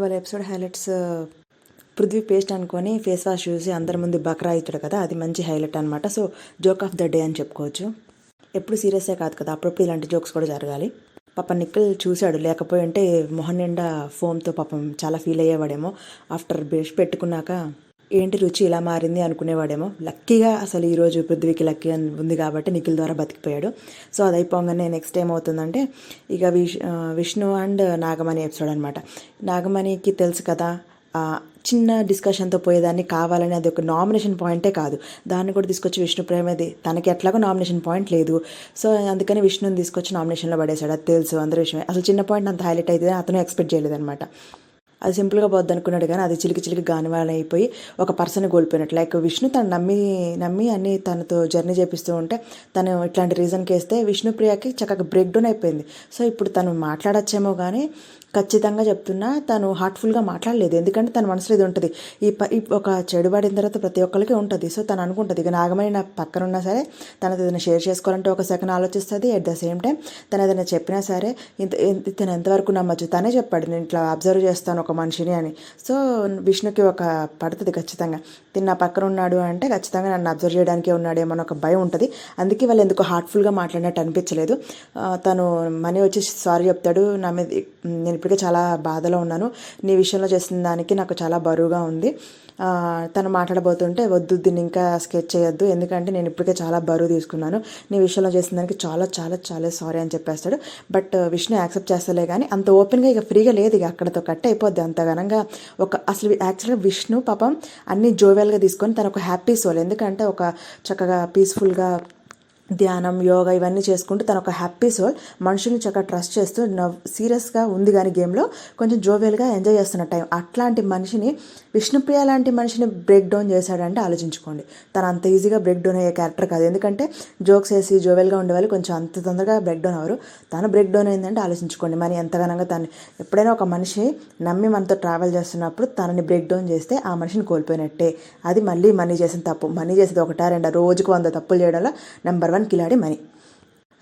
ఇవాళ episode highlights Prithvi paste అనుకొని face wash చూసి అందరి ముందు బక్రా అవుతాడు కదా అది మంచి హైలైట్ అనమాట so joke of the day అని చెప్పుకోవచ్చు. ఎప్పుడు సీరియస్సే కాదు కదా అప్పుడప్పుడు ఇలాంటి జోక్స్ కూడా జరగాలి. పాప నిఖిల్ చూశాడు లేకపోయి అంటే మొహన్ నిండా ఫోమ్తో పాపం చాలా ఫీల్ అయ్యేవాడేమో. ఆఫ్టర్ బ్రష్ పెట్టుకున్నాక ఏంటి రుచి ఇలా మారింది అనుకునేవాడేమో. లక్కీగా అసలు ఈరోజు పృథ్వీకి లక్కీ అని ఉంది కాబట్టి నిఖిల్ ద్వారా బతికిపోయాడు. సో అది అయిపోగానే నెక్స్ట్ ఏమవుతుందంటే ఇక విష్ విష్ణు అండ్ నాగమణి ఎపిసోడ్ అనమాట నాగమణికి తెలుసు కదా చిన్న డిస్కషన్తో పోయేదాన్ని కావాలని అది ఒక నామినేషన్ పాయింటే కాదు. దాన్ని కూడా తీసుకొచ్చి విష్ణు ప్రేమది. తనకి ఎట్లాగో నామినేషన్ పాయింట్ లేదు. సో అందుకని విష్ణుని తీసుకొచ్చి నామినేషన్లో పడేశాడు. అది తెలుసు అందరి విషయమే. అసలు చిన్న పాయింట్ అంత హైలైట్ అయితే అతను ఎక్స్పెక్ట్ చేయలేదన్నమాట. అది సింపుల్గా పోద్ది అనుకున్నాడు కానీ అది చిలికి చిలికి గానివాళ్ళ అయిపోయి ఒక పర్సన్ కోల్పోయినట్టు. లైక్ విష్ణు తను నమ్మి నమ్మి అన్ని తనతో జర్నీ చేపిస్తూ ఉంటే తను ఇట్లాంటి రీజన్కి వేస్తే విష్ణుప్రియకి చక్కగా బ్రేక్ డౌన్ అయిపోయింది. సో ఇప్పుడు తను మాట్లాడచ్చేమో కానీ ఖచ్చితంగా చెప్తున్నా తను హార్ట్ఫుల్గా మాట్లాడలేదు. ఎందుకంటే తన మనసులో ఇది ఉంటుంది. ఈ ప ఈ ఒక చెడు పడిన తర్వాత ప్రతి ఒక్కరికి ఉంటుంది. సో తను అనుకుంటుంది. ఇక నాగమణి నా పక్కన ఉన్నా సరే తనతో ఏదైనా షేర్ చేసుకోవాలంటే ఒక సెకండ్ ఆలోచిస్తుంది. అట్ ద సేమ్ టైం తను ఏదైనా చెప్పినా సరే ఇంత ఇంత- తను ఎంతవరకు నమ్మచ్చు? తనే చెప్పాడు. నేను ఇట్లా అబ్జర్వ్ చేస్తాను ఒక మనిషిని అని. సో విష్ణుకి ఒక పడుతుంది ఖచ్చితంగా. తిన్న నా పక్కన ఉన్నాడు అంటే ఖచ్చితంగా నన్ను అబ్జర్వ్ చేయడానికే ఉన్నాడేమో అని ఒక భయం ఉంటుంది. అందుకే వాళ్ళు ఎందుకు హార్ట్ఫుల్గా మాట్లాడినట్టు అనిపించలేదు. తను మనీ వచ్చి సారీ చెప్తాడు. నా మీద నేను ఇప్పటికే చాలా బాధలో ఉన్నాను. నీ విషయంలో చేసిన దానికి నాకు చాలా బరువుగా ఉంది. తను మాట్లాడబోతుంటే వద్దు దీన్ని ఇంకా స్కెచ్ చేయొద్దు. ఎందుకంటే నేను ఇప్పటికే చాలా బరువు తీసుకున్నాను. నీ విషయంలో చేసిన దానికి చాలా చాలా చాలా సారీ అని చెప్పేస్తాడు. బట్ విష్ణు యాక్సెప్ట్ చేస్తలే కానీ అంత ఓపెన్గా ఇక ఫ్రీగా లేదు ఇక అక్కడతో కట్ అయిపోద్ది. అంత ఘనంగా ఒక అసలు యాక్చువల్గా విష్ణు పాపం అన్ని జోవెల్గా తీసుకొని తను ఒక హ్యాపీ సోల్ ఎందుకంటే ఒక చక్కగా పీస్ఫుల్గా ధ్యానం యోగా ఇవన్నీ చేసుకుంటూ తన ఒక హ్యాపీ సోల్ మనుషుల్ని చక్కగా ట్రస్ట్ చేస్తూ నవ్ సీరియస్గా ఉంది కానీ గేమ్లో కొంచెం జోవెల్గా ఎంజాయ్ చేస్తున్న టైం. అట్లాంటి మనిషిని విష్ణుప్రియ లాంటి మనిషిని బ్రేక్ డౌన్ చేశాడంటే ఆలోచించుకోండి. తను అంత ఈజీగా బ్రేక్ డౌన్ అయ్యే క్యారెక్టర్ కాదు. ఎందుకంటే జోక్స్ వేసి జోవెల్గా ఉండేవాళ్ళు కొంచెం అంత తొందరగా బ్రేక్ డౌన్ అవ్వరు. తను బ్రేక్ డౌన్ అయిందంటే ఆలోచించుకోండి. మరి ఎంతగానంగా తను ఎప్పుడైనా ఒక మనిషి నమ్మి మనతో ట్రావెల్ చేస్తున్నప్పుడు తనని బ్రేక్ డౌన్ చేస్తే ఆ మనిషిని కోల్పోయినట్టే. అది మళ్ళీ మనీ చేసిన తప్పు. మనీ చేసేది ఒకటా రెండా? రోజుకు వంద తప్పులు చేయడంలో నెంబర్ వన్ కిలాడి మనీ.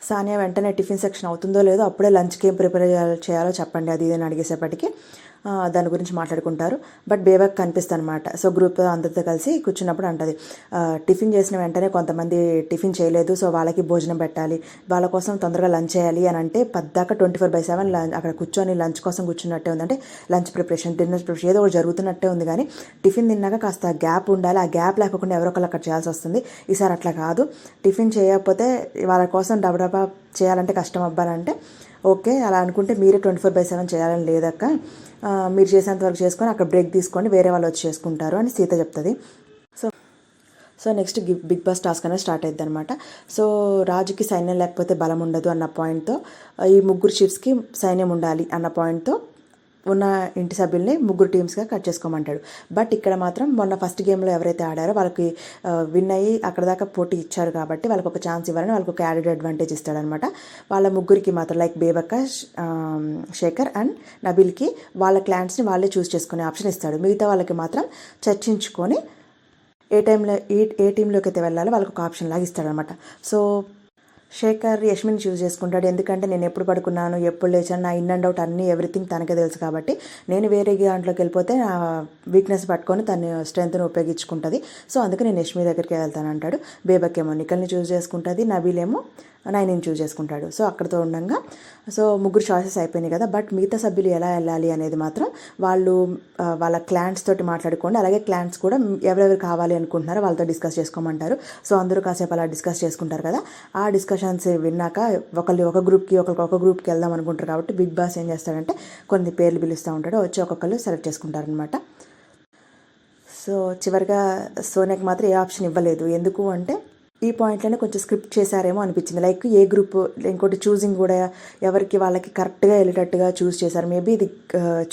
సానియా వెంటనే టిఫిన్ సెక్షన్ అవుతుందో లేదో అప్పుడే లంచ్కి ఏం ప్రిపేర్ చేయాలో- చెప్పండి అది ఇది అని అడిగేసేపటికి దాని గురించి మాట్లాడుకుంటారు. బట్ బేబాక్ కనిపిస్తుంది అనమాట సో గ్రూప్ అందరితో కలిసి కూర్చున్నప్పుడు అంటది టిఫిన్ చేసిన వెంటనే కొంతమంది టిఫిన్ చేయలేదు సో వాళ్ళకి భోజనం పెట్టాలి. వాళ్ళ కోసం తొందరగా లంచ్ చేయాలి అని అంటే పద్దాక ట్వంటీ ఫోర్ బై సెవెన్ అక్కడ కూర్చొని లంచ్ కోసం కూర్చున్నట్టే ఉంది అంటే లంచ్ ప్రిపరేషన్ డిన్నర్ ప్రిపరేషన్ ఏదో ఒకటి జరుగుతున్నట్టే ఉంది. కానీ టిఫిన్ తిన్నాక కాస్త గ్యాప్ ఉండాలి. ఆ గ్యాప్ లేకుండా ఎవరో ఒకళ్ళు అక్కడ చేయాల్సి వస్తుంది. ఈసారి అట్లా కాదు. టిఫిన్ చేయకపోతే వాళ్ళ కోసం డబడబా చేయాలంటే కష్టం అవ్వాలంటే ఓకే అలా అనుకుంటే మీరే ట్వంటీ ఫోర్ బై సెవెన్ చేయాలని లేదక్క. మీరు చేసేంత వరకు చేసుకొని అక్కడ బ్రేక్ తీసుకొని వేరే వాళ్ళు వచ్చి చేసుకుంటారు అని సీత చెప్తుంది. So so next big boss task అనేది స్టార్ట్ అయింది అనమాట సో రాజుకి సైన్యం లేకపోతే బలం ఉండదు అన్న పాయింట్తో ఈ ముగ్గురు చీఫ్స్కి సైన్యం ఉండాలి అన్న పాయింట్తో ఉన్న ఇంటి సభ్యుల్ని ముగ్గురు టీమ్స్గా కట్ చేసుకోమంటాడు. బట్ ఇక్కడ మాత్రం మొన్న ఫస్ట్ గేమ్లో ఎవరైతే ఆడారో వాళ్ళకి విన్ అయ్యి అక్కడ దాకా పోటీ ఇచ్చారు కాబట్టి వాళ్ళకి ఒక ఛాన్స్ ఇవ్వాలని వాళ్ళకి ఒక యాడెడ్ అడ్వాంటేజ్ ఇస్తాడనమాట. వాళ్ళ ముగ్గురికి మాత్రం లైక్ బేబక్క శేఖర్ అండ్ నబిల్కి వాళ్ళ క్లాంట్స్ని వాళ్ళే చూస్ చేసుకునే ఆప్షన్ ఇస్తాడు. మిగతా వాళ్ళకి మాత్రం చర్చించుకొని ఏ టైంలో ఏ ఏ టీంలోకి అయితే వెళ్ళాలో వాళ్ళకి ఒక ఆప్షన్ లాగా ఇస్తాడనమాట. సో శేఖర్ యష్మిని చూస్ చేసుకుంటాడు. ఎందుకంటే నేను ఎప్పుడు పడుకున్నాను ఎప్పుడు లేచాను నా ఇన్ అండ్ అవుట్ అన్నీ ఎవ్రీథింగ్ తనకే తెలుసు కాబట్టి నేను వేరే దాంట్లోకి వెళ్ళిపోతే నా వీక్నెస్ పట్టుకొని తన స్ట్రెంత్ను ఉపయోగించుకుంటుంది. సో అందుకే నేను యష్మి దగ్గరికి వెళ్తాను అంటాడు బేబకేమో నిఖల్ని చూస్ చేసుకుంటుంది నబీలేమో నైన్ చూస్ చేసుకుంటాడు. సో అక్కడితో ఉండగా సో ముగ్గురు చాయిసెస్ అయిపోయినాయి కదా. బట్ మిగతా సభ్యులు ఎలా వెళ్ళాలి అనేది మాత్రం వాళ్ళు వాళ్ళ క్లాంట్స్ తోటి మాట్లాడుకోండి. అలాగే క్లాంట్స్ కూడా ఎవరెవరు కావాలి అనుకుంటున్నారో వాళ్ళతో డిస్కస్ చేసుకోమంటారు. సో అందరూ కాసేపు అలా డిస్కస్ చేసుకుంటారు కదా. ఆ డిస్కషన్స్ విన్నాక ఒకళ్ళు ఒక గ్రూప్కి ఒకరికి ఒక గ్రూప్కి వెళ్దాం అనుకుంటారు కాబట్టి బిగ్ బాస్ ఏం చేస్తాడంటే కొన్ని పేర్లు పిలుస్తూ ఉంటాడు. వచ్చి ఒక్కొక్కరు సెలెక్ట్ చేసుకుంటారనమాట సో చివరిగా సోనియాకి మాత్రం ఏ ఆప్షన్ ఇవ్వలేదు. ఎందుకు అంటే ఈ పాయింట్లోనే కొంచెం స్క్రిప్ట్ చేశారేమో అనిపించింది. లైక్ ఏ గ్రూప్ ఇంకోటి చూసింగ్ కూడా ఎవరికి వాళ్ళకి కరెక్ట్గా వెళ్ళేటట్టుగా చూస్ చేశారు. మేబీ ఇది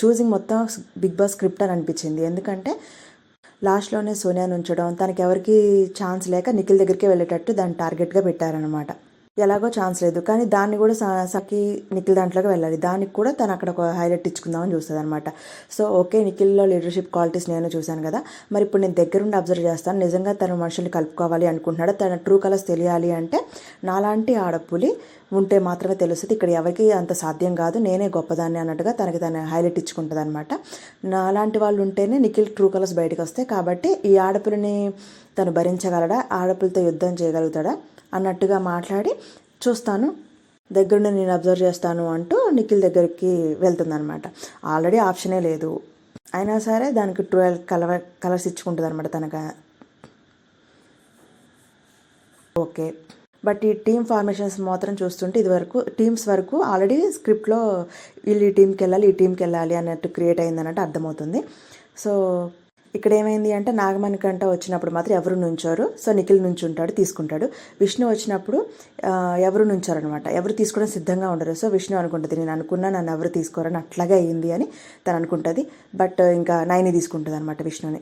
చూసింగ్ మొత్తం బిగ్ బాస్ స్క్రిప్ట్ అని అనిపించింది. ఎందుకంటే లాస్ట్లోనే సోనియాని ఉంచడం తనకి ఎవరికి ఛాన్స్ లేక నిఖిల్ దగ్గరికి వెళ్ళేటట్టు దాన్ని టార్గెట్గా పెట్టారనమాట ఎలాగో ఛాన్స్ లేదు. కానీ దాన్ని కూడా సఖి నిఖిల్ దాంట్లోకి వెళ్ళాలి. దానికి కూడా తను అక్కడ ఒక హైలైట్ ఇచ్చుకుందామని చూస్తుంది అనమాట సో ఓకే నిఖిల్లో లీడర్షిప్ క్వాలిటీస్ నేను చూశాను కదా. మరి ఇప్పుడు నేను దగ్గరుండి అబ్జర్వ్ చేస్తాను. నిజంగా తను మనుషుల్ని కలుపుకోవాలి అనుకుంటున్నాడు? తన ట్రూ కలర్స్ తెలియాలి అంటే నాలాంటి ఆడపులి ఉంటే మాత్రమే తెలుస్తుంది. ఇక్కడ ఎవరికి అంత సాధ్యం కాదు. నేనే గొప్పదాన్ని అన్నట్టుగా తనకి తను హైలైట్ ఇచ్చుకుంటుంది అనమాట నాలాంటి వాళ్ళు ఉంటేనే నిఖిల్ ట్రూ కలర్స్ బయటకు వస్తాయి కాబట్టి ఈ ఆడపులిని తను భరించగలడా? ఆడపులతో యుద్ధం చేయగలుగుతాడా? అన్నట్టుగా మాట్లాడి చూస్తాను. దగ్గరుండి నేను అబ్జర్వ్ చేస్తాను అంటూ నిఖిల్ దగ్గరికి వెళ్తుందనమాట ఆల్రెడీ ఆప్షనే లేదు. అయినా సరే దానికి ట్వెల్వ్ కలర్ కలర్స్ ఇచ్చుకుంటుంది అనమాట తనకు. ఓకే. బట్ ఈ టీమ్ ఫార్మేషన్స్ మాత్రం చూస్తుంటే ఇది వరకు టీమ్స్ వరకు ఆల్రెడీ స్క్రిప్ట్లో వీళ్ళు ఈ టీంకి వెళ్ళాలి ఈ టీంకి వెళ్ళాలి అన్నట్టు క్రియేట్ అయిందన్నట్టు అర్థమవుతుంది. సో ఇక్కడ ఏమైంది అంటే నాగమణి కంట వచ్చినప్పుడు మాత్రం ఎవరు నుంచోరు? సో నిఖిల్ నుంచి ఉంటాడు తీసుకుంటాడు. విష్ణు వచ్చినప్పుడు ఎవరు నుంచారు అనమాట ఎవరు తీసుకోవడం సిద్ధంగా ఉండరు. సో విష్ణు అనుకుంటుంది నేను అనుకున్నా నన్ను ఎవరు తీసుకోరని అట్లాగే అయ్యింది అని తను అనుకుంటుంది. బట్ ఇంకా నైని తీసుకుంటుంది అనమాట విష్ణుని.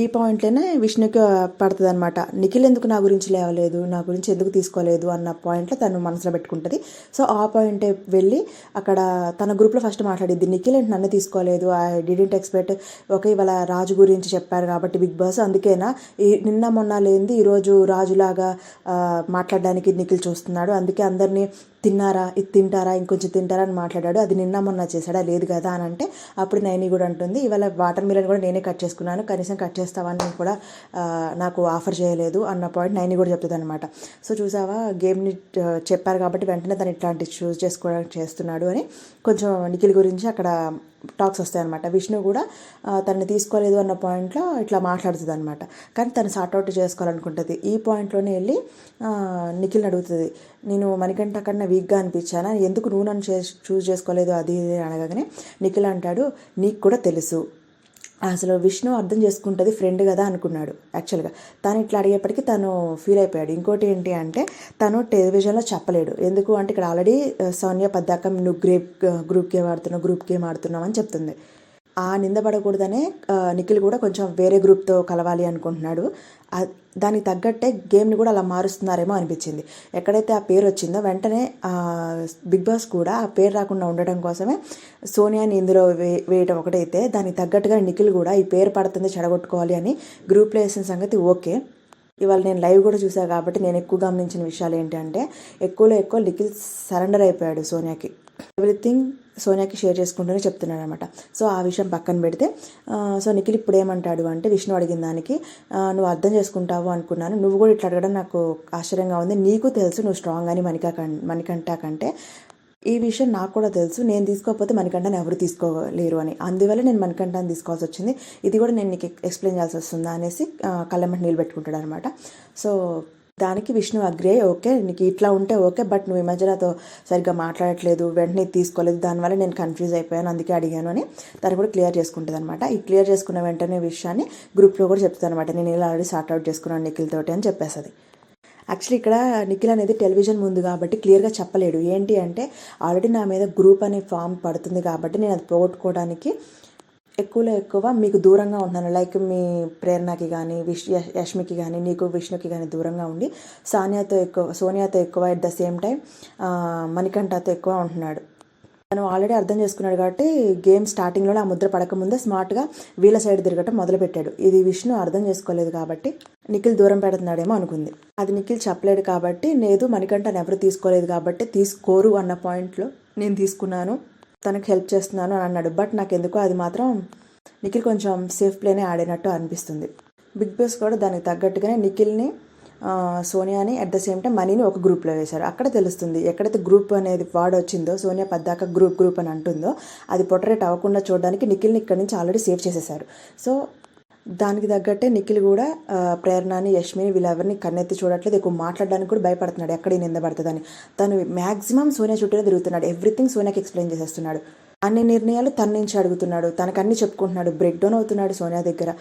ఈ పాయింట్లోనే విష్ణుకి పడుతుంది అనమాట నిఖిల్ ఎందుకు నా గురించి లేవలేదు? నా గురించి ఎందుకు తీసుకోలేదు? అన్న పాయింట్లో తను మనసులో పెట్టుకుంటుంది. సో ఆ పాయింటే వెళ్ళి అక్కడ తన గ్రూప్లో ఫస్ట్ మాట్లాడిద్ది నిఖిల్ ఏంటి నన్ను తీసుకోలేదు? ఐ డిడెంట్ ఎక్స్పెక్ట్ ఓకే ఇవాళ రాజు గురించి చెప్పారు కాబట్టి బిగ్ బాస్ అందుకేనా? ఈ నిన్న మొన్న లేనిది ఈరోజు రాజులాగా మాట్లాడడానికి నిఖిల్ చూస్తున్నాడు. అందుకే అందరినీ తిన్నారా? ఇది తింటారా? ఇంకొంచెం తింటారా అని మాట్లాడాడు. అది నిన్న మొన్న చేశాడా? లేదు కదా అని అంటే అప్పుడు నైని కూడా అంటుంది ఇవాళ వాటర్ మిలన్ కూడా నేనే కట్ చేసుకున్నాను. కనీసం కట్ చేస్తావని నేను కూడా నాకు ఆఫర్ చేయలేదు అన్న పాయింట్ నైని కూడా చెప్తుంది అనమాట సో చూసావా? గేమ్ని చెప్పారు కాబట్టి వెంటనే తను ఇట్లాంటి చూస్ చేసుకోవడానికి చేస్తున్నాడు అని కొంచెం నిఖిల్ గురించి అక్కడ టాక్స్ వస్తాయన్నమాట. విష్ణు కూడా తను తనని తీసుకోలేదు అన్న పాయింట్లో ఇట్లా మాట్లాడుతుంది అనమాట కానీ తను సార్ట్అవుట్ చేసుకోవాలనుకుంటుంది. ఈ పాయింట్లోనే వెళ్ళి నిఖిల్ని అడుగుతుంది. నేను మణికంఠ కన్నా వీక్గా అనిపించానా? ఎందుకు నువ్వు నన్ను చే చూస్ చేసుకోలేదు? అది ఇది అనగానే నిఖిల్ అంటాడు నీకు కూడా తెలుసు. అసలు విష్ణు అర్థం చేసుకుంటుంది ఫ్రెండ్ కదా అనుకున్నాడు యాక్చువల్గా తను ఇట్లా అడిగేప్పటికీ తను ఫీల్ అయిపోయాడు. ఇంకోటి ఏంటి అంటే తను టెలివిజన్లో చెప్పలేడు. ఎందుకు అంటే ఇక్కడ ఆల్రెడీ uh, సౌన్య పద్దాకం నువ్వు గ్రేప్ uh, గ్రూప్ గేమ్ ఆడుతున్నావు గ్రూప్ గేమ్ ఆడుతున్నావు అని చెప్తుంది. ఆ నింద పడకూడదనే నిఖిల్ కూడా కొంచెం వేరే గ్రూప్తో కలవాలి అనుకుంటున్నాడు. దానికి తగ్గట్టే గేమ్ని కూడా అలా మారుస్తున్నారేమో అనిపించింది. ఎక్కడైతే ఆ పేరు వచ్చిందో వెంటనే బిగ్ బాస్ కూడా ఆ పేరు రాకుండా ఉండడం కోసమే సోనియాని ఇందులో వే వేయడం ఒకటైతే దానికి తగ్గట్టుగా నిఖిల్ కూడా ఈ పేరు పడుతుంది చెడగొట్టుకోవాలి అని గ్రూప్లో వేసిన సంగతి ఓకే. ఇవాళ నేను లైవ్ కూడా చూసాను కాబట్టి నేను ఎక్కువ గమనించిన విషయాలు ఏంటంటే ఎక్కువలో ఎక్కువ నిఖిల్ సరెండర్ అయిపోయాడు సోనియాకి. ఎవ్రీథింగ్ సోనియాకి షేర్ చేసుకుంటూనే చెప్తున్నాడు అనమాట సో ఆ విషయం పక్కన పెడితే సో నిఖిల్ ఇప్పుడు ఏమంటాడు అంటే విష్ణు అడిగిన దానికి నువ్వు అర్థం చేసుకుంటావు అనుకున్నాను. నువ్వు కూడా ఇట్లా అడగడం నాకు ఆశ్చర్యంగా ఉంది. నీకు తెలుసు నువ్వు స్ట్రాంగ్ అని మణికా కం- కంటే. ఈ విషయం నాకు కూడా తెలుసు. నేను తీసుకోకపోతే మణికంఠని ఎవరు తీసుకోలేరు అని. అందువల్ల నేను మణికంఠని తీసుకోవాల్సి వచ్చింది. ఇది కూడా నేను నీకు ఎక్స్ప్లెయిన్ చేయాల్సి వస్తుందా అనేసి ఆ, కళ్ళెమ్మటి నీళ్ళు పెట్టుకుంటాడు అనమాట సో దానికి విష్ణు అగ్రి ఓకే నీకు ఇట్లా ఉంటే ఓకే బట్ నువ్వు ఈ మధ్య నాతో సరిగ్గా మాట్లాడట్లేదు వెంటనే తీసుకోలేదు దానివల్ల నేను కన్ఫ్యూజ్ అయిపోయాను అందుకే అడిగాను అని తను కూడా క్లియర్ చేసుకుంటుంది అనమాట ఈ క్లియర్ చేసుకున్న వెంటనే విషయాన్ని గ్రూప్లో కూడా చెప్తాను అనమాట నేను ఇలా ఆల్రెడీ సార్ట్అవుట్ చేసుకున్నాను నిఖిల్ తోటి అని చెప్పేస్తుంది యాక్చువల్లీ ఇక్కడ నిఖిల్ అనేది టెలివిజన్ ముందు కాబట్టి క్లియర్గా చెప్పలేడు. ఏంటి అంటే ఆల్రెడీ నా మీద గ్రూప్ అనే ఫామ్ పడుతుంది కాబట్టి నేను అది పోగొట్టుకోవడానికి ఎక్కువలో ఎక్కువ మీకు దూరంగా ఉంటున్నాను లైక్ మీ ప్రేరణకి కానీ విష్ యష్మికి కానీ నీకు విష్ణుకి కానీ దూరంగా ఉండి సానియాతో ఎక్కువ సోనియాతో ఎక్కువ ఎట్ ద సేమ్ టైం మణికంఠతో ఎక్కువ ఉంటున్నాడు. తను ఆల్రెడీ అర్థం చేసుకున్నాడు కాబట్టి గేమ్ స్టార్టింగ్లోనే ఆ ముద్ర పడకముందే స్మార్ట్గా వీళ్ళ సైడ్ తిరగటం మొదలుపెట్టాడు. ఇది విష్ణు అర్థం చేసుకోలేదు కాబట్టి నిఖిల్ దూరం పెడుతున్నాడేమో అనుకుంది. అది నిఖిల్ చెప్పలేడు కాబట్టి లేదు మణికంఠను ఎవరు తీసుకోలేదు కాబట్టి తీసుకోరు అన్న పాయింట్లో నేను తీసుకున్నాను. తనకు హెల్ప్ చేస్తున్నాను అని అన్నాడు. బట్ నాకు ఎందుకో అది మాత్రం నిఖిల్ కొంచెం సేఫ్ ప్లేనే ఆడినట్టు అనిపిస్తుంది. బిగ్ బాస్ కూడా దానికి తగ్గట్టుగానే నిఖిల్ని సోనియాని అట్ ద సేమ్ టైం మనీని ఒక గ్రూప్లో వేశారు. అక్కడ తెలుస్తుంది ఎక్కడైతే గ్రూప్ అనేది వార్డ్ వచ్చిందో సోనియా పద్దాక గ్రూప్ గ్రూప్ అని అంటుందో అది పొటరేట్ అవ్వకుండా చూడడానికి నిఖిల్ని ఇక్కడి నుంచి ఆల్రెడీ సేవ్ చేసేసారు సో దానికి తగ్గట్టే నిఖిల్ కూడా ప్రేరణని యష్మిని వీళ్ళెవరిని కన్నెత్తి చూడట్లేదు. ఎక్కువ మాట్లాడడానికి కూడా భయపడుతున్నాడు. ఎక్కడ ఈ నింద తను మ్యాక్సిమం సోనియా చుట్టూనే తిరుగుతున్నాడు. ఎవ్రీథింగ్ సోనియాకి ఎక్స్ప్లెయిన్ చేసేస్తున్నాడు. అన్ని నిర్ణయాలు తన నుంచి అడుగుతున్నాడు. తనకు అన్ని చెప్పుకుంటున్నాడు. బ్రేక్ డౌన్ అవుతున్నాడు సోనియా దగ్గర.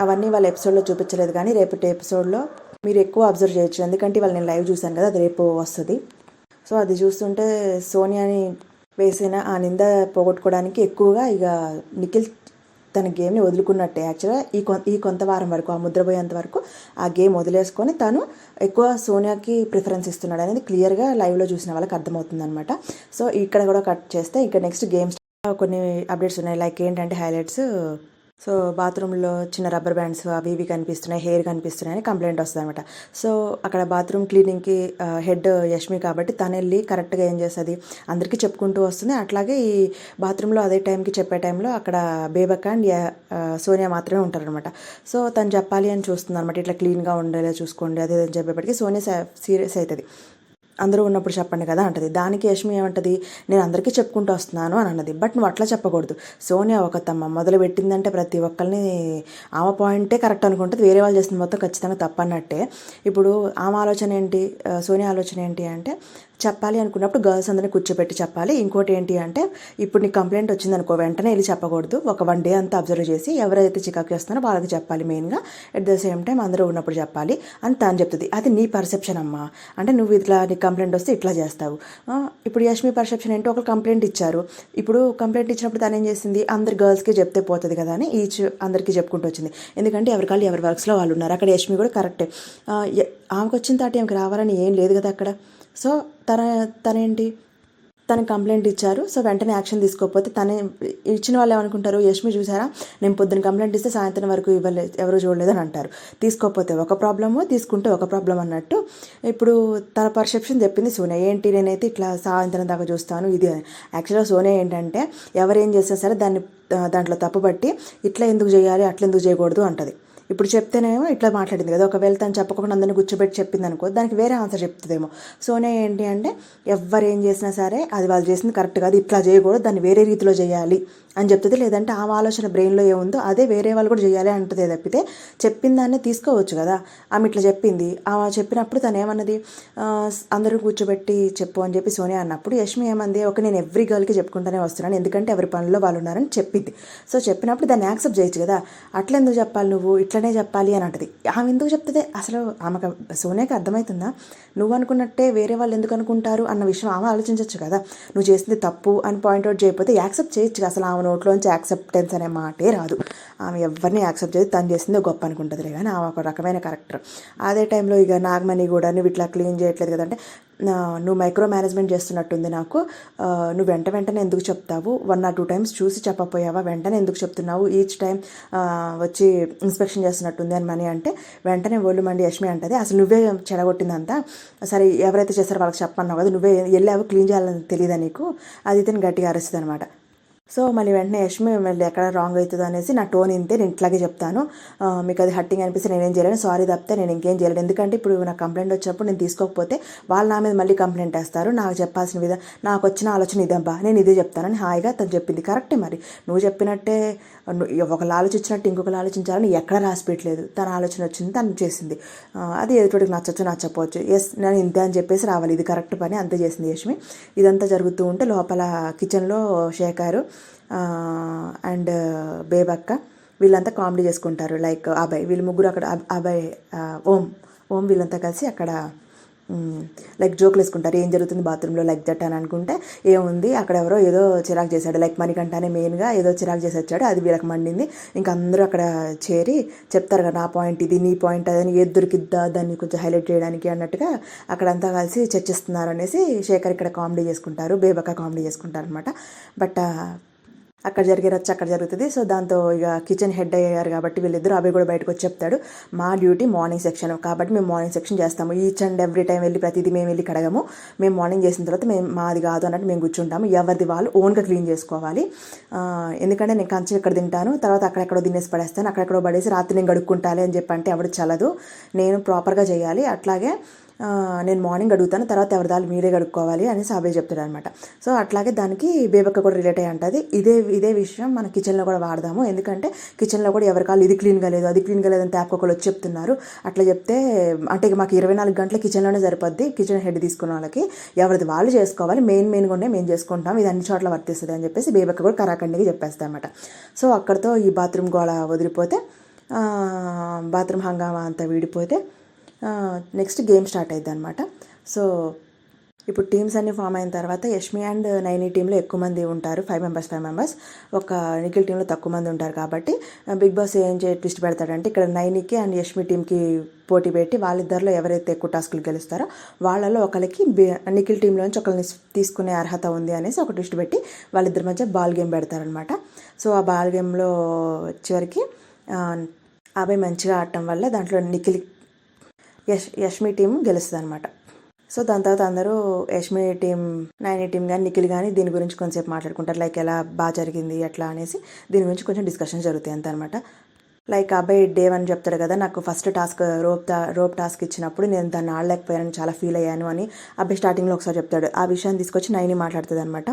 అవన్నీ వాళ్ళ ఎపిసోడ్లో చూపించలేదు కానీ రేపటి ఎపిసోడ్లో మీరు ఎక్కువ అబ్జర్వ్ చేయొచ్చు. ఎందుకంటే వాళ్ళు నేను లైవ్ చూశాను కదా అది రేపు వస్తుంది. సో అది చూస్తుంటే సోనియాని వేసిన ఆ నింద పోగొట్టుకోవడానికి ఎక్కువగా ఇక నిఖిల్ తన గేమ్ని వదులుకున్నట్టే. యాక్చువల్గా ఈ కొ ఈ కొంత వారం వరకు ఆ ముద్రపోయేంత వరకు ఆ గేమ్ వదిలేసుకొని తను ఎక్కువ సోనియాకి ప్రిఫరెన్స్ ఇస్తున్నాడు అనేది క్లియర్గా లైవ్లో చూసిన వాళ్ళకి అర్థమవుతుంది అనమాట సో ఇక్కడ కూడా కట్ చేస్తే ఇక్కడ నెక్స్ట్ గేమ్స్ కొన్ని అప్డేట్స్ ఉన్నాయి. లైక్ ఏంటంటే హైలైట్స్ సో బాత్రూంలో చిన్న రబ్బర్ బ్యాండ్స్ అవి ఇవి కనిపిస్తున్నాయి హెయిర్ కనిపిస్తున్నాయి అని కంప్లైంట్ వస్తుంది అనమాట సో అక్కడ బాత్రూమ్ క్లీనింగ్కి హెడ్ యష్మి కాబట్టి తను వెళ్ళి కరెక్ట్గా ఏం చేస్తుంది అందరికీ చెప్పుకుంటూ వస్తుంది. అట్లాగే ఈ బాత్రూంలో అదే టైంకి చెప్పే టైంలో అక్కడ బేబక్ అండ్ సోనియా మాత్రమే ఉంటారనమాట సో తను చెప్పాలి అని చూస్తుంది అనమాట ఇట్లా క్లీన్గా ఉండేలా చూసుకోండి అదే చెప్పేప్పటికీ సోనియా సీరియస్ అవుతుంది అందరూ ఉన్నప్పుడు చెప్పండి కదా అంటది. దానికి యష్మి ఏమంటది? నేను అందరికీ చెప్పుకుంటూ వస్తున్నాను అని అన్నది. బట్ నువ్వు అట్లా చెప్పకూడదు. సోనియా ఒక తమ్మ మొదలు పెట్టిందంటే ప్రతి ఒక్కరిని ఆమె పాయింటే కరెక్ట్ అనుకుంటుంది. వేరే వాళ్ళు చేసిన మొత్తం ఖచ్చితంగా తప్పన్నట్టే. ఇప్పుడు ఆమె ఆలోచన ఏంటి? సోనియా ఆలోచన ఏంటి అంటే చెప్పాలి అనుకున్నప్పుడు గర్ల్స్ అందరినీ కూర్చోబెట్టి చెప్పాలి. ఇంకోటి ఏంటి అంటే ఇప్పుడు నీకు కంప్లైంట్ వచ్చింది అనుకో వెంటనే వెళ్ళి చెప్పకూడదు. ఒక వన్ డే అంతా అబ్జర్వ్ చేసి ఎవరైతే చికాకు చేస్తున్నారో వాళ్ళకి చెప్పాలి మెయిన్గా ఎట్ ద సేమ్ టైం అందరూ ఉన్నప్పుడు చెప్పాలి అని తాను చెప్తుంది. అది నీ పర్సెప్షన్ అమ్మా. అంటే నువ్వు ఇట్లా నీకు కంప్లైంట్ వస్తే ఇట్లా చేస్తావు. ఇప్పుడు యష్మి పర్సెప్షన్ ఏంటో ఒక కంప్లైంట్ ఇచ్చారు. ఇప్పుడు కంప్లైంట్ ఇచ్చినప్పుడు తను ఏం చేసింది? అందరు గర్ల్స్కి చెప్తే పోతుంది కదా అని ఈచ్ అందరికీ చెప్పుకుంటూ వచ్చింది. ఎందుకంటే ఎవరి కాళ్ళు ఎవరి వర్క్స్లో వాళ్ళు ఉన్నారు. అక్కడ యష్మి కూడా కరెక్టే ఆమెకు వచ్చిన తాటి ఆమెకు రావాలని ఏం లేదు కదా అక్కడ. సో తన తనేంటి? తన కంప్లైంట్ ఇచ్చారు. సో వెంటనే యాక్షన్ తీసుకోకపోతే తనే ఇచ్చిన వాళ్ళు ఏమనుకుంటారు? యష్మి చూసారా? నేను పొద్దున కంప్లైంట్ ఇస్తే సాయంత్రం వరకు ఇవ్వలేదు ఎవరు చూడలేదు అని అంటారు. తీసుకోకపోతే ఒక ప్రాబ్లము తీసుకుంటే ఒక ప్రాబ్లం అన్నట్టు. ఇప్పుడు తన పర్సెప్షన్ చెప్పింది సోనియా. ఏంటి? నేనైతే ఇట్లా సాయంత్రం దాకా చూస్తాను ఇది అని. యాక్చువల్గా సోనియా ఏంటంటే ఎవరేం చేసినా సరే దాన్ని దాంట్లో తప్పుపట్టి ఇట్లా ఎందుకు చేయాలి అట్లా ఎందుకు చేయకూడదు అంటది. ఇప్పుడు చెప్తేనేమో ఇట్లా మాట్లాడింది కదా ఒకవేళ తను చెప్పకుండా అందరిని కూర్చోబెట్టి చెప్పింది అనుకో దానికి వేరే ఆన్సర్ చెప్తుందేమో. సోనే ఏంటి అంటే ఎవరు ఏం చేసినా సరే అది వాళ్ళు చేసింది కరెక్ట్ కాదు ఇట్లా చేయకూడదు దాన్ని వేరే రీతిలో చేయాలి అని చెప్తుంది. లేదంటే ఆ ఆలోచన బ్రెయిన్లో ఏముందో అదే వేరే వాళ్ళు కూడా చేయాలి అంటుంది తప్పితే చెప్పిన దాన్ని తీసుకోవచ్చు కదా. ఆమె ఇట్లా చెప్పింది. ఆమె చెప్పినప్పుడు తను ఏమన్నది? అందరూ కూర్చోబెట్టి చెప్పు అని చెప్పి సోనియా అన్నప్పుడు యష్మి ఏమంది? ఒక నేను ఎవ్రీ గర్ల్కి చెప్పుకుంటూనే వస్తున్నాను ఎందుకంటే ఎవరి పనిలో వాళ్ళు ఉన్నారని చెప్పింది. సో చెప్పినప్పుడు దాన్ని యాక్సెప్ట్ చేయొచ్చు కదా. అట్లా ఎందుకు చెప్పాలి నువ్వు? ఇట్లా ఇట్లనే చెప్పాలి అని అంటది ఆమె ఎందుకు చెప్తుంది? అసలు ఆమెకు సోనియాకి అర్థమవుతుందా నువ్వు అనుకున్నట్టే వేరే వాళ్ళు ఎందుకు అనుకుంటారు అన్న విషయం ఆమె ఆలోచించవచ్చు కదా. నువ్వు చేసింది తప్పు అని పాయింట్అవుట్ చేయకపోతే యాక్సెప్ట్ చేయొచ్చు అసలు ఆమె నోట్లోంచి యాక్సెప్టెన్స్ అనే మాటే రాదు. ఆమె ఎవరిని యాక్సెప్ట్ చేసి తను చేసింది గొప్ప అనుకుంటుంది కానీ ఆమె ఒక రకమైన క్యారెక్టర్ అదే టైంలో ఇక నాగమణి కూడా నువ్వు ఇట్లా క్లీన్ చేయట్లేదు కదంటే నువ్వు మైక్రో మేనేజ్మెంట్ చేస్తున్నట్టుంది నాకు. నువ్వు వెంట వెంటనే ఎందుకు చెప్తావు? వన్ ఆర్ టూ టైమ్స్ చూసి చెప్పపోయావా? వెంటనే ఎందుకు చెప్తున్నావు? ఈచ్ టైం వచ్చి ఇన్స్పెక్షన్ చేస్తున్నట్టుంది అని మనీ అంటే వెంటనే ఒళ్ళు మండి యష్మి అంటది. అసలు నువ్వే చెడగొట్టిందంతా. సరే ఎవరైతే చేస్తారో వాళ్ళకి చెప్పన్నావు కదా నువ్వే వెళ్ళావు క్లీన్ చేయాలని తెలియదా నీకు? అది ఇతను గట్టిగా అరుస్తుంది అనమాట సో మళ్ళీ వెంటనే యష్మి మళ్ళీ ఎక్కడ రాంగ్ అవుతుందో అనేసి నా టోన్ ఇంతే నేను ఇట్లాగే చెప్తాను. మీకు అది హట్టింగ్ అనిపిస్తే నేనేం చేయలేను. సారీ తప్పితే నేను ఇంకేం చేయలేను. ఎందుకంటే ఇప్పుడు నా కంప్లైంట్ వచ్చినప్పుడు నేను తీసుకోకపోతే వాళ్ళు నా మీద మళ్ళీ కంప్లైంట్ వేస్తారు. నాకు చెప్పాల్సిన విధంగా నాకు వచ్చిన ఆలోచన ఇదబ్బా నేను ఇదే చెప్తానని హాయిగా తను చెప్పింది. కరెక్టే మరి. నువ్వు చెప్పినట్టే ఒకళ్ళు ఆలోచించినట్టు ఇంకొకరు ఆలోచించాలని ఎక్కడ రాసిపెట్టలేదు. తన ఆలోచన వచ్చింది తను చేసింది. అది ఎదుటికి నచ్చచ్చు నచ్చపోవచ్చు ఎస్ నేను ఇంతే అని చెప్పేసి రావాలి. ఇది కరెక్ట్ పని అంతే చేసింది యష్మి. ఇదంతా జరుగుతూ ఉంటే లోపల కిచెన్లో శేఖరు అండ్ బేబక్క వీళ్ళంతా కామెడీ చేసుకుంటారు. లైక్ అబ్బాయి వీళ్ళు ముగ్గురు అక్కడ అభయ్ అబ్బాయి ఓం ఓం వీళ్ళంతా కలిసి అక్కడ లైక్ జోకులు వేసుకుంటారు. ఏం జరుగుతుంది బాత్రూంలో? లైక్ దట్ అని అనుకుంటే ఏముంది? అక్కడ ఎవరో ఏదో చిరాకు చేశాడు. లైక్ మణికంఠనే మెయిన్గా ఏదో చిరాకు చేసి వచ్చాడు అది వీళ్ళకి మండింది. ఇంకా అందరూ అక్కడ చేరి చెప్తారు కదా నా పాయింట్ ఇది నీ పాయింట్ అదని ఏది దొరికిద్దా? దాన్ని కొంచెం హైలైట్ చేయడానికి అన్నట్టుగా అక్కడంతా కలిసి చర్చిస్తున్నారు అనేసి శేఖర్ ఇక్కడ కామెడీ చేసుకుంటారు. బేబక్క కామెడీ చేసుకుంటారు అనమాట బట్ అక్కడ జరిగే రచ్చ అక్కడ జరుగుతుంది. సో దాంతో ఇక కిచెన్ హెడ్ అయ్యారు కాబట్టి వీళ్ళిద్దరు అబ్బాయి కూడా బయటకు వచ్చి చెప్తాడు మా డ్యూటీ మార్నింగ్ సెక్షన్ కాబట్టి మేము మార్నింగ్ సెక్షన్ చేస్తాము. ఈచ్ అండ్ ఎవ్రీ టైం వెళ్ళి ప్రతిదీ మేము వెళ్ళి కడగము. మేము మార్నింగ్ చేసిన తర్వాత మేము మాది కాదు అన్నట్టు మేము కూర్చుంటాము. ఎవరిది వాళ్ళు ఓన్గా క్లీన్ చేసుకోవాలి. ఎందుకంటే నేను కంచి ఇక్కడ తింటాను. తర్వాత అక్కడెక్కడో తినేసి పడేస్తాను. అక్కడెక్కడో పడేసి రాత్రి నేను గడుక్కుంటాలి అని చెప్పి అంటే చల్లదు. నేను ప్రాపర్గా చేయాలి. అట్లాగే నేను మార్నింగ్ అడుగుతాను తర్వాత ఎవరిదాలు మీరే కడుక్కోవాలి అనేసి అబ్బాయి చెప్తాడు అనమాట సో అట్లాగే దానికి బేబక్క కూడా రిలేట్ అయ్యి ఉంటుంది. ఇదే ఇదే విషయం మన కిచెన్లో కూడా వాడదాము. ఎందుకంటే కిచెన్లో కూడా ఎవరికాళ్ళు ఇది క్లీన్గా లేదు అది క్లీన్గా లేదని ట్యాప్ ఒకళ్ళు వచ్చి చెప్తున్నారు. అట్లా చెప్తే అంటే మాకు ఇరవై నాలుగు గంటల కిచెన్లోనే సరిపోద్ది. కిచెన్ హెడ్ తీసుకున్న వాళ్ళకి ఎవరిది వాళ్ళు చేసుకోవాలి. మెయిన్ మెయిన్గా ఉండే మేము చేసుకుంటాం. ఇది అన్ని చోట్ల వర్తిస్తుంది అని చెప్పేసి బేబక్క కూడా కరాఖండిగా చెప్పేస్తాయి అనమాట సో అక్కడితో ఈ బాత్రూమ్ గోళ వదిలిపోతే బాత్రూమ్ హంగామా అంతా వీడిపోతే నెక్స్ట్ గేమ్ స్టార్ట్ అయింది అనమాట సో ఇప్పుడు టీమ్స్ అన్ని ఫామ్ అయిన తర్వాత యష్మి అండ్ నైని టీంలో ఎక్కువ మంది ఉంటారు ఫైవ్ మెంబర్స్ ఫైవ్ మెంబర్స్ ఒక నిఖిల్ టీంలో తక్కువ మంది ఉంటారు కాబట్టి బిగ్ బాస్ ఏం చే ట్విస్ట్ పెడతాడంటే ఇక్కడ నైనికి అండ్ యష్మి టీంకి పోటీ పెట్టి వాళ్ళిద్దరిలో ఎవరైతే ఎక్కువ టాస్కులు గెలుస్తారో వాళ్ళలో ఒకరికి నిఖిల్ టీంలోంచి ఒకరిని తీసుకునే అర్హత ఉంది అనేసి ఒక ట్విస్ట్ పెట్టి వాళ్ళిద్దరి మధ్య బాల్ గేమ్ పెడతారనమాట సో ఆ బాల్ గేమ్లో చివరికి అబ్బాయి మంచిగా ఆడటం వల్ల దాంట్లో నిఖిల్ యష్ యష్మి టీం గెలుస్తుంది అనమాట సో దాని తర్వాత అందరూ యష్మి టీం నైని టీం కానీ నిఖిల్ కానీ దీని గురించి కొంచెంసేపు మాట్లాడుకుంటారు. లైక్ ఎలా బాగా జరిగింది ఎట్లా అనేసి దీని గురించి కొంచెం డిస్కషన్ జరుగుతాయి అంత అనమాట లైక్ అబ్బాయి డే వన్ చెప్తాడు కదా నాకు ఫస్ట్ టాస్క్ రోప్ టా రోప్ టాస్క్ ఇచ్చినప్పుడు నేను దాన్ని ఆడలేకపోయాను చాలా ఫీల్ అయ్యాను అని అబ్బాయి స్టార్టింగ్లో ఒకసారి చెప్తాడు. ఆ విషయాన్ని తీసుకొచ్చి నైని మాట్లాడుతుంది అనమాట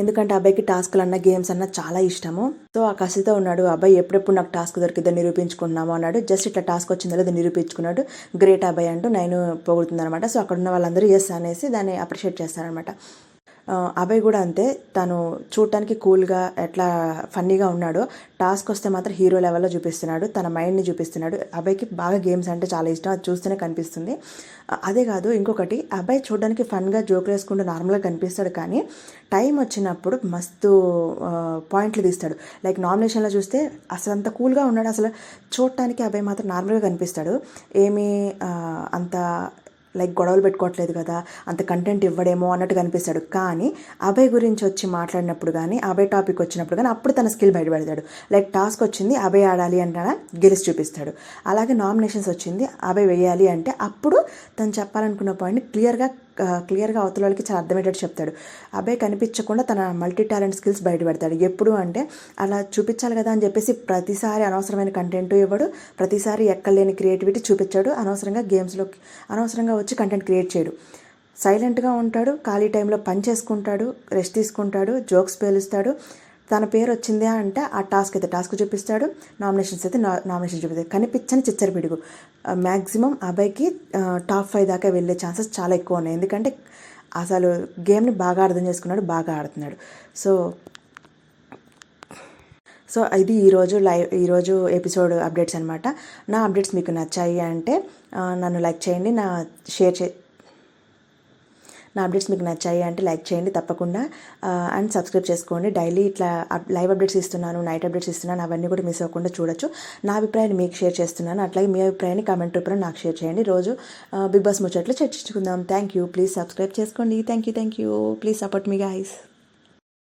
ఎందుకంటే అబ్బాయికి టాస్క్లు అన్న గేమ్స్ అన్న చాలా ఇష్టము. సో ఆ కసితో ఉన్నాడు అబ్బాయి ఎప్పుడెప్పుడు నాకు టాస్క్ దొరికిద్దో నిరూపించుకున్నాము అన్నాడు. జస్ట్ ఇట్లా టాస్క్ వచ్చిందో లేదో నిరూపించుకున్నాడు. గ్రేట్ అబ్బాయి అంటూ నేను పొగుడుతుంది అనమాట సో అక్కడ ఉన్న వాళ్ళందరూ ఎస్ అనేసి దాన్ని అప్రిషియేట్ చేస్తారనమాట అభయ్ కూడా అంతే. తను చూడటానికి కూల్గా ఎట్లా ఫన్నీగా ఉన్నాడో టాస్క్ వస్తే మాత్రం హీరో లెవెల్లో చూపిస్తున్నాడు తన మైండ్ని చూపిస్తున్నాడు. అభయ్కి బాగా గేమ్స్ అంటే చాలా ఇష్టం అది చూస్తేనే కనిపిస్తుంది. అదే కాదు ఇంకొకటి అబ్బాయి చూడడానికి ఫన్గా జోకులు వేసుకుంటూ నార్మల్గా కనిపిస్తాడు కానీ టైం వచ్చినప్పుడు మస్తు పాయింట్లు తీస్తాడు. లైక్ నామినేషన్లో చూస్తే అసలు అంత కూల్గా ఉన్నాడు అసలు చూడటానికి అబ్బాయి మాత్రం నార్మల్గా కనిపిస్తాడు. ఏమీ అంత లైక్ గొడవలు పెట్టుకోవట్లేదు కదా అంత కంటెంట్ ఇవ్వడేమో అన్నట్టు కనిపిస్తాడు. కానీ అభయ్ గురించి వచ్చి మాట్లాడినప్పుడు కానీ అభయ్ టాపిక్ వచ్చినప్పుడు కానీ అప్పుడు తన స్కిల్ బయటపెడతాడు. లైక్ టాస్క్ వచ్చింది అభయ్ ఆడాలి అంటే గెలిచి చూపిస్తాడు. అలాగే నామినేషన్స్ వచ్చింది అభయ్ వేయాలి అంటే అప్పుడు తను చెప్పాలనుకున్న పాయింట్ని క్లియర్గా క్లియర్గా అవతల వాళ్ళకి చాలా అర్థమయ్యేటట్టు చెప్తాడు. అబ్బాయి కనిపించకుండా తన మల్టీ టాలెంట్ స్కిల్స్ బయటపెడతాడు. ఎప్పుడు అంటే అలా చూపించాలి కదా అని చెప్పేసి ప్రతిసారి అనవసరమైన కంటెంట్ ఇవ్వడు. ప్రతిసారి ఎక్కలేని క్రియేటివిటీ చూపించాడు. అనవసరంగా గేమ్స్లోకి అనవసరంగా వచ్చి కంటెంట్ క్రియేట్ చేయడు. సైలెంట్గా ఉంటాడు. ఖాళీ టైంలో పని చేసుకుంటాడు. రెస్ట్ తీసుకుంటాడు. జోక్స్ పేలుస్తాడు. తన పేరు వచ్చిందా అంటే ఆ టాస్క్ అయితే టాస్క్ చూపిస్తాడు. నామినేషన్స్ అయితే నా నామినేషన్ చూపిస్తాడు. కనిపించని చిచ్చర పిడుగు. మ్యాక్సిమం అబ్బాయికి టాప్ ఫైవ్ దాకా వెళ్ళే ఛాన్సెస్ చాలా ఎక్కువ ఉన్నాయి. ఎందుకంటే అసలు గేమ్ని బాగా అర్థం చేసుకున్నాడు బాగా ఆడుతున్నాడు. సో సో ఇది ఈరోజు లైవ్ ఈరోజు ఎపిసోడ్ అప్డేట్స్ అనమాట నా అప్డేట్స్ మీకు నచ్చాయి అంటే నన్ను లైక్ చేయండి. నా షేర్ చే నా అప్డేట్స్ మీకు నచ్చాయి అంటే లైక్ చేయండి తప్పకుండా. అండ్ సబ్స్క్రైబ్ చేసుకోండి. డైలీ ఇట్లా లైవ్ అప్డేట్స్ ఇస్తున్నాను నైట్ అప్డేట్స్ ఇస్తున్నాను అవన్నీ కూడా మిస్ అవ్వకుండా చూడొచ్చు. నా అభిప్రాయాన్ని మీకు షేర్ చేస్తున్నాను. అట్లాగే మీ అభిప్రాయాన్ని కామెంట్ రూపంలో నాకు షేర్ చేయండి. రోజు బిగ్ బాస్ ముచ్చట్లు చర్చించుకుందాం. థ్యాంక్ యూ ప్లీజ్ సబ్స్క్రైబ్ చేసుకోండి. Thank you thank you please support me guys